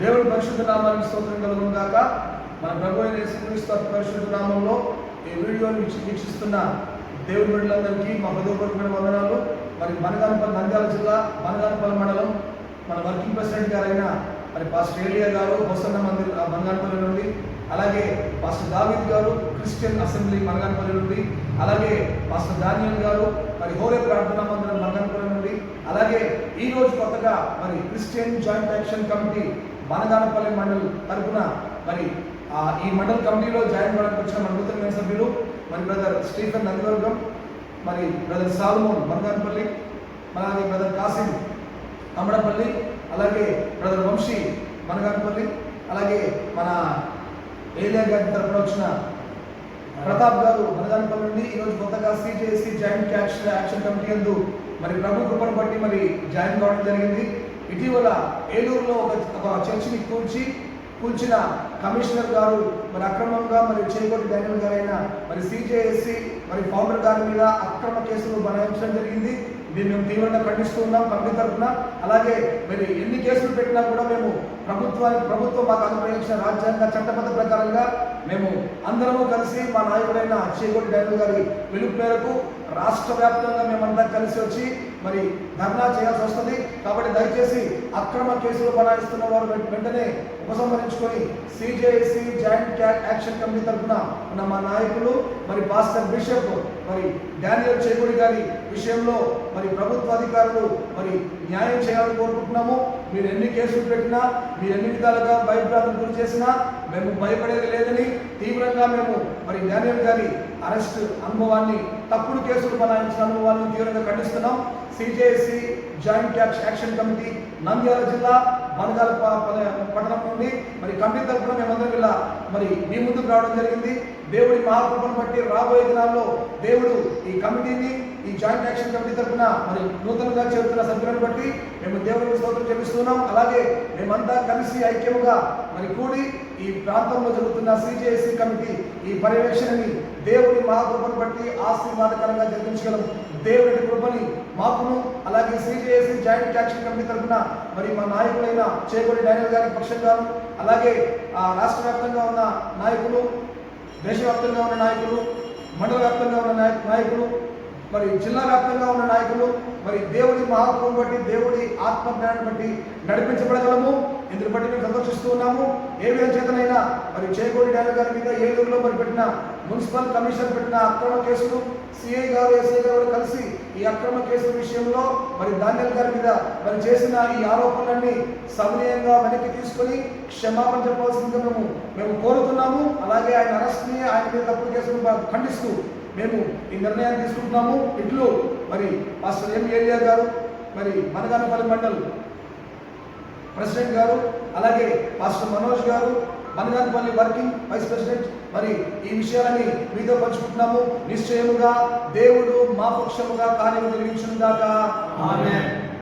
దేవుడి పరిశుద్ధ నామానికి స్తోత్రం కలుగును కాక మన ప్రభు అయిన యేసుక్రీస్తు పరిశుద్ధ నామంలో ఈ వీడియోని వీక్షిస్తున్న దేవుడి బిడ్డలందరికీ మా హృదయపూర్వకమైన వందనాలు. మరి మనగానపల్లి నంద్యాల జిల్లా మనగానపల్లి మండలం మన వర్కింగ్ ప్రెసిడెంట్ గారైన మరి పాస్టర్ ఏలియా గారు హొసన్న మందిర్ మనగానపల్లి నుండి అలాగే పాస్టర్ దావిద్ గారు క్రిస్టియన్ అసెంబ్లీ మనగానపల్లి నుండి అలాగే పాస్టర్ దానియల్ గారు మరి హోరే ప్రార్థనా మందిరం మనగానపల్లి నుండి అలాగే ఈ రోజు కొత్తగా మరి Christian joint action committee Managanapalli mandal తరఫున మరి ఈ మండల్ కమిటీలో జాయిన్ అవ్వడానికి వచ్చిన మన నూతనమైన సభ్యులు మరి బ్రదర్ స్టీఫెన్ నందివర్గం మరి బ్రదర్ సాల్మోన్ మనగానపల్లి అలాగే బ్రదర్ కాసిం అమడపల్లి అలాగే బ్రదర్ వంశీ మనగానపల్లి అలాగే మన ఏలియా గారి తరపున వచ్చిన ప్రతాప్ గారు మనగానపల్లి నుండి ఈరోజు కొత్తగా CJC joint action action committee యందు మరి ప్రభు కృపను బట్టి మరి జాయిన్ కావడం జరిగింది. ఇటీవల ఏలూరులో ఒక ఒక చర్చిని కూల్చి కూల్చిన కమిషనర్ గారు మరి అక్రమంగా మరి చేకొట్టి డానియల్ గారైన మరి సిజేఎస్సి మరి ఫౌండర్ గారి మీద అక్రమ కేసులు బనాయించడం జరిగింది. దీన్ని మేము తీవ్రంగా ఖండిస్తూ ఉన్నాం కమిటీ తరఫున. అలాగే మరి ఎన్ని కేసులు పెట్టినా కూడా మేము ప్రభుత్వానికి ప్రభుత్వం మాకు అనుగ్రహించిన రాజ్యాంగ చట్టబద్ధ ప్రకారంగా మేము అందరము కలిసి మా నాయకుడైన చేకొట్టి డానియల్ గారి పిలుపు మేరకు రాష్ట్ర వ్యాప్తంగా మేమంతా కలిసి వచ్చి మరి ధర్నా చేయాల్సి వస్తుంది. కాబట్టి దయచేసి అక్రమ కేసులు బనాయిస్తున్న వారు వెంటనే ఉపసంహరించుకొని సిజేసి జాయింట్ యాక్షన్ కమిటీ తరఫున ఉన్న మా నాయకులు మరి పాస్టర్ బిషప్ మరి డానియల్ చేకుడి గారి విషయంలో మరి ప్రభుత్వ అధికారులు మరి న్యాయం చేయాలని కోరుకుంటున్నాము. మీరు ఎన్ని కేసులు పెట్టినా మీరు ఎన్ని విధాలుగా భయభ్రాంతులు గురి చేసినా మేము భయపడేది లేదని తీవ్రంగా మేము మరి డానియల్ గారి అరెస్ట్ అనుభవాన్ని తప్పుడు కేసులు బనాయించిన అనుభవాన్ని తీవ్రంగా ఖండిస్తున్నాం. CJC joint action action committee Nandyal జిల్లా మనగాల పట్టణం నుండి. మరి కమిటీ తరఫున మేమందరం కూడా మరి మీ ముందుకు రావడం జరిగింది. దేవుడి మహాకృపను బట్టి రాబోయే దినాల్లో దేవుడు ఈ కమిటీని ఈ జాయింట్ యాక్షన్ కమిటీ తరఫున మరి నూతనంగా చేరుతున్న సభ్యులను బట్టి మేము దేవుడికి స్తోత్రం చెల్లిస్తున్నాం. అలాగే మేమంతా కలిసి ఐక్యముగా మరి కూడి ఈ ప్రాంతంలో జరుగుతున్న సిజేసి కమిటీ ఈ పర్యవేక్షణని దేవుడి మహాకృపను బట్టి ఆశీర్వాదకరంగా జరిపించగలం. దేవుడి కృపని మాకును అలాగే సిజేసి జాయింట్ యాక్షన్ కమిటీ తరఫున మరి మా నాయకులైన చేకూరి డానియల్ గారి పక్షంగాను అలాగే ఆ రాష్ట్ర వ్యాప్తంగా ఉన్న నాయకులు దేశవ్యాప్తంగా ఉన్న నాయకులు మండల వ్యాప్తంగా ఉన్న నాయకులు మరి జిల్లా వ్యాప్తంగా ఉన్న నాయకులు మరి దేవుడి మహాత్వం బట్టి దేవుడి ఆత్మజ్ఞానం బట్టి నడిపించబడగలము. ఇందుని బట్టి మేము సంతోషిస్తూ ఉన్నాము. ఏ విధంగా చేతనైనా మరి చేకోడి డాలు గారి మీద ఏలూరులో మరి పెట్టిన మున్సిపల్ కమిషన్ పెట్టిన అక్రమ కేసులు సిఐ గారు ఎస్ఐ గారు కలిసి ఈ అక్రమ కేసుల విషయంలో మరి ధాన్యాల గారి మీద మరి చేసిన ఈ ఆరోపణలన్నీ సవినయంగా వెనక్కి తీసుకొని క్షమాపణ చెప్పాల్సిందిగా మేము మేము కోరుతున్నాము. అలాగే ఆయన అరెస్ట్ని ఆయన మీద తప్పుడు కేసులు ఖండిస్తూ మేము ఈ నిర్ణయాన్ని తీసుకుంటున్నాము. ఇట్లు మరి పాస్టర్ ఎం ఏలియా గారు మరి మనగానపల్లి మండల్ ప్రెసిడెంట్ గారు అలాగే మాస్టర్ మనోజ్ గారు మనగానపల్లి వర్కింగ్ వైస్ ప్రెసిడెంట్ మరి ఈ విషయాలని మీతో పంచుకుంటున్నాము. నిశ్చయముగా దేవుడు మా పక్షముగా కార్యం జరిగించుగాక ఆమె